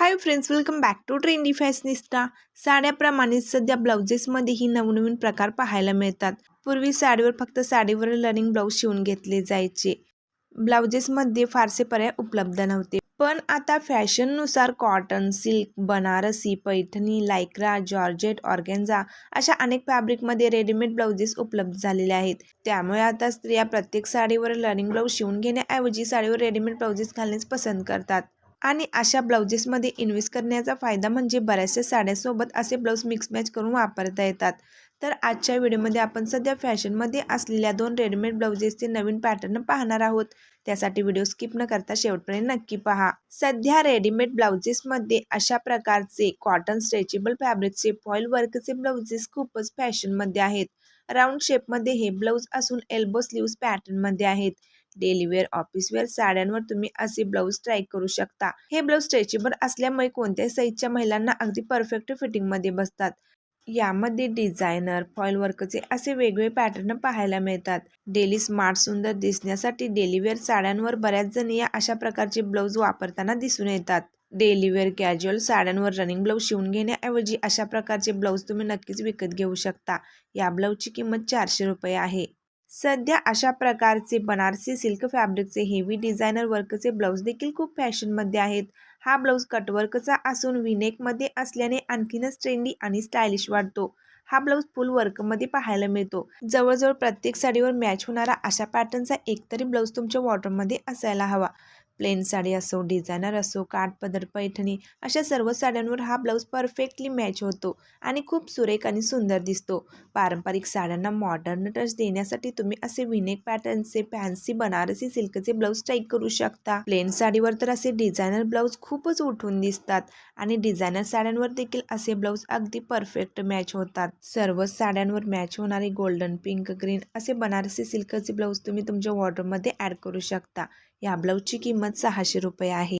Hi friends welcome back to trendy fashionista साड्याप्रमाणे सध्या ब्लाउजेसमध्येही नवनवीन प्रकार पाहायला मिळतात. पूर्वी साडीवर फक्त साडीवर लर्निंग ब्लाऊज शिवून घेतले जायचे. ब्लाउजेसमध्ये फारसे पर्याय उपलब्ध नव्हते. पण आता फॅशननुसार cotton silk Banarasi Paithani Lycra georgette organza अशा अनेक फॅब्रिकमध्ये रेडीमेड ब्लाउजेस उपलब्ध झालेले आहेत. त्यामुळे आता स्त्रिया प्रत्येक साडीवर लर्निंग ब्लाऊज शिवून घेण्याऐवजी साडीवर रेडीमेड ब्लाउजेस घालणेच पसंत करतात. आणि अशा ब्लाउजेसमध्ये इन्व्हेस्ट करण्याचा फायदा म्हणजे बऱ्याचशा साड्यासोबत असे ब्लाऊज मिक्स मॅच करून वापरता येतात. तर आजच्या व्हिडिओमध्ये आपण सध्या फॅशनमध्ये असलेल्या दोन रेडीमेड ब्लाउजेसचे नवीन पॅटर्न पाहणार आहोत. त्यासाठी व्हिडिओ स्किप न करता शेवटपर्यंत नक्की पहा. सध्या रेडीमेड ब्लाउजेसमध्ये अशा प्रकारचे कॉटन स्ट्रेचेबल फॅब्रिकचे फॉईल वर्कचे ब्लाउजेस खूपच फॅशनमध्ये आहेत. राऊंड शेपमध्ये हे ब्लाऊज असून एल्बो स्लीव्स पॅटर्नमध्ये आहेत. डेलीवेअर ऑफिसवेअर साड्यांवर तुम्ही असे ब्लाऊज ट्राय करू शकता. हे ब्लाऊज स्ट्रेचेबल असल्यामुळे कोणत्याही साईजच्या महिलांना अगदी परफेक्ट फिटिंगमध्ये बसतात. यामध्ये डिझायनर फॉईल वर्कचे असे वेगवेगळे पॅटर्न पाहायला मिळतात. डेली स्मार्ट सुंदर दिसण्यासाठी डेलीवेअर साड्यांवर बऱ्याच जणी या अशा प्रकारचे ब्लाऊज वापरताना दिसून येतात. डेलीवेअर कॅज्युअल साड्यांवर रनिंग ब्लाऊज शिवून घेण्याऐवजी अशा प्रकारचे ब्लाऊज तुम्ही नक्कीच विकत घेऊ शकता. या ब्लाऊजची किंमत चारशे रुपये आहे. सध्या अशा प्रकारचे बनारसी सिल्क फॅब्रिकचे हेवी डिझायनर वर्कचे ब्लाऊज देखील खूप फॅशनमध्ये आहेत. हा ब्लाऊज कटवर्कचा असून विनेकमध्ये असल्याने आणखीनच ट्रेंडी आणि स्टायलिश वाटतो. हा ब्लाऊज फुल वर्कमध्ये पाहायला मिळतो. जवळजवळ प्रत्येक साडीवर मॅच होणारा अशा पॅटर्नचा एकतरी ब्लाऊज तुमच्या वॉटरमध्ये असायला हवा. प्लेन साडी असो डिझायनर असो काठपदर पैठणी अशा सर्व साड्यांवर हा ब्लाऊज परफेक्टली मॅच होतो आणि खूप सुरेख आणि सुंदर दिसतो. पारंपरिक साड्यांना मॉडर्न टच देण्यासाठी तुम्ही असे विनेक पॅटर्नचे फॅन्सी बनारसी सिल्कचे ब्लाऊज ट्राय करू शकता. प्लेन साडीवर तर असे डिझायनर ब्लाऊज खूपच उठून दिसतात आणि डिझायनर साड्यांवर देखील असे ब्लाऊज अगदी परफेक्ट मॅच होतात. सर्व साड्यांवर मॅच होणारे गोल्डन पिंक ग्रीन असे बनारसी सिल्कचे ब्लाऊज तुम्ही तुमच्या वॉर्डरमध्ये ॲड करू शकता. या ब्लाऊजची किंमत सहाशे रुपये आहे.